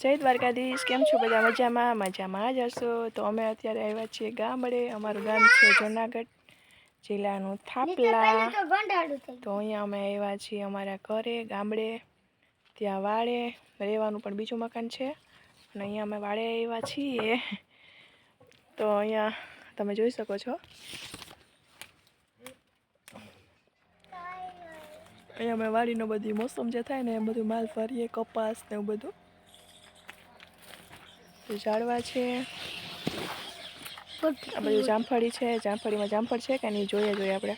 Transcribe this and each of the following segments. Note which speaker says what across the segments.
Speaker 1: જય દ્વારકાધીશ, કેમ છો બધા મજામાં? મજામાં જ હશો. તો અમે અત્યારે આવ્યા છીએ ગામડે. અમારું ગામ છે જુનાગઢ જિલ્લાનું થાપલા.
Speaker 2: તો
Speaker 1: અહીંયા અમે આવ્યા છીએ અમારા ઘરે, ગામડે. ત્યાં વાડે રહેવાનું પણ બીજું મકાન છે. અને અહીંયા અમે વાડે આવ્યા છીએ. તો અહીંયા તમે જોઈ શકો છો. અહીંયા અમે વાડીનો બધી મોસમ જે થાય ને એ બધું માલ ફરીએ કપાસ ને એવું બધું ઝાડવા છે. આ બધું જામફળી છે જામફળીમાં જામફળ છે કે નહીં જોઈએ જોઈએ આપણે.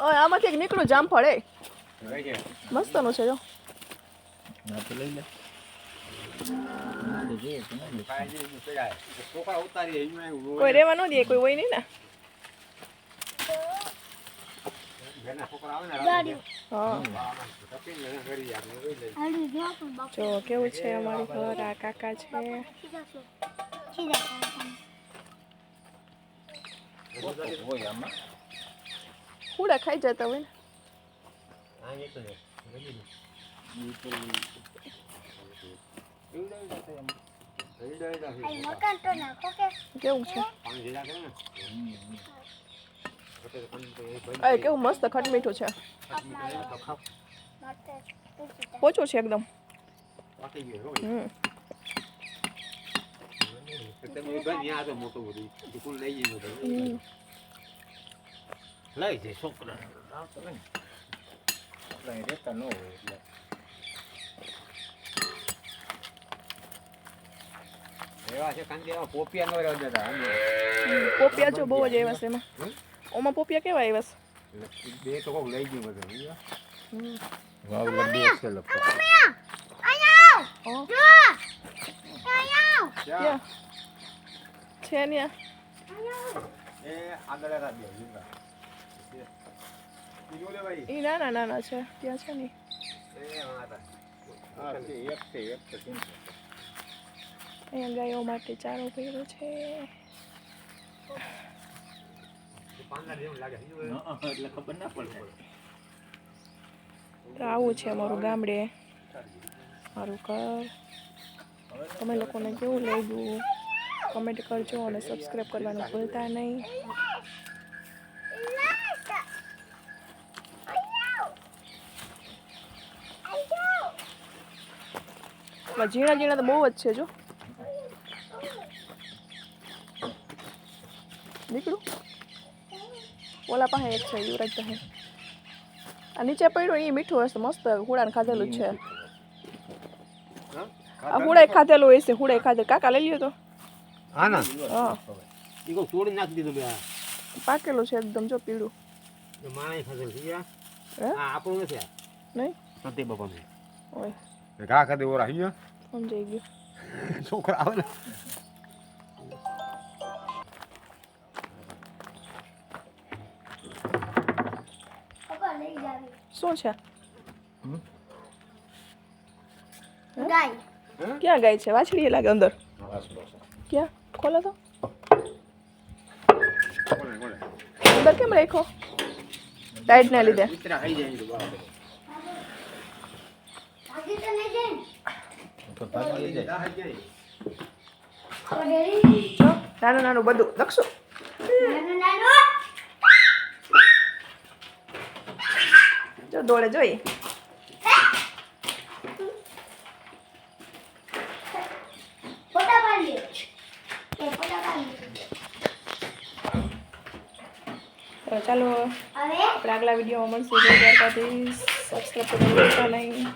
Speaker 1: ઓય આમાંથી એક નીકળું જામફળ એ. મસ્તનું છે જો. કોઈ દે, કોઈ હોય નહીં ને.
Speaker 2: જો,
Speaker 1: કેવું છે અમારું ઘર? આ કાકા છે. ખાઈ જતા હોય ને. કેવું છે અરે કેવું મસ્ત ખટ મીઠું છે
Speaker 2: માટે પૂછી
Speaker 1: પોચું છે એકદમ હમ હમ.
Speaker 3: લઈ જાય છોકરા આવતો ને આપણે રહેતા ન હોય એટલે
Speaker 4: એવા છે કારણ કે એવા પોપિયા નો રહેવા દેતા
Speaker 1: પોપિયા જો બહુ જ આવ્યા છે એમાં. ઓમાં પોપિયા કેવા આવ્યા છે?
Speaker 4: બે તો કોક લઈ ગયું બધું
Speaker 3: વાવ લંબી છે
Speaker 1: લપકો છે ને
Speaker 4: એ આગળ
Speaker 1: એ નાના નાના છે ત્યાં છે ને.
Speaker 4: એ
Speaker 3: હા એક છે એક છે.
Speaker 1: અહીંયા ગાયો માટે ચારો કર્યો છે. તો આવું છે અમારું ગામડે. મારું ઘર. તમે લોકોને કેવું લાગ્યું? કમેન્ટ કરજો અને સબસ્ક્રાઈબ કરવાનું ભૂલતા નહીં. ઝીણા ઝીણા તો બહુ જ છે જો. નીકળું. ઓલા પાસે એક છે યુવરાજ પાસે. આ નીચે પડ્યું એ મીઠું હશે મસ્ત હુડાને ખાધેલું છે. આ હુડાય ખાધેલું હોય છે હુડાય ખાધેલું. કાકા લઈ લ્યો તો.
Speaker 4: હા. ના
Speaker 1: હા
Speaker 4: ઈકો તોડી નાખી દીધું બે
Speaker 1: પાકેલું છે એકદમ જો પીળું.
Speaker 4: માણે ખાધેલું છે?
Speaker 1: હા?
Speaker 4: આપણું નથી આ?
Speaker 1: નહીં?
Speaker 4: નથી બાપા
Speaker 1: ઓય.
Speaker 4: ઘા ખાધે ઓરા હી
Speaker 1: સમજાઈ ગયું.
Speaker 4: છોકરા આવે ને.
Speaker 1: શું છે?
Speaker 2: ગાય.
Speaker 1: ક્યાં ગાય છે? વાછડી લાગે અંદર. ક્યાં? ખોલો તો. અંદર કેમ રાખો ટાઈટ ના લીધે.
Speaker 4: નાનું નાનું બધું તો બાપ
Speaker 2: ભાગી તો નહીં જાય ને?
Speaker 3: તો ભાગી લઈ જાય
Speaker 4: ખાઈ જાય
Speaker 2: તો ડેરી
Speaker 1: જો નાનું નાનું બધું લખશું
Speaker 2: નાનું
Speaker 1: દોડે જોઈ.
Speaker 2: ફોટા પાડીએ એ ફોટા પાડીએ
Speaker 1: તો ચાલો આપણે આગલા વિડીયોમાં મળશું. સબસ્ક્રાઈબ કરવાનું નહીં.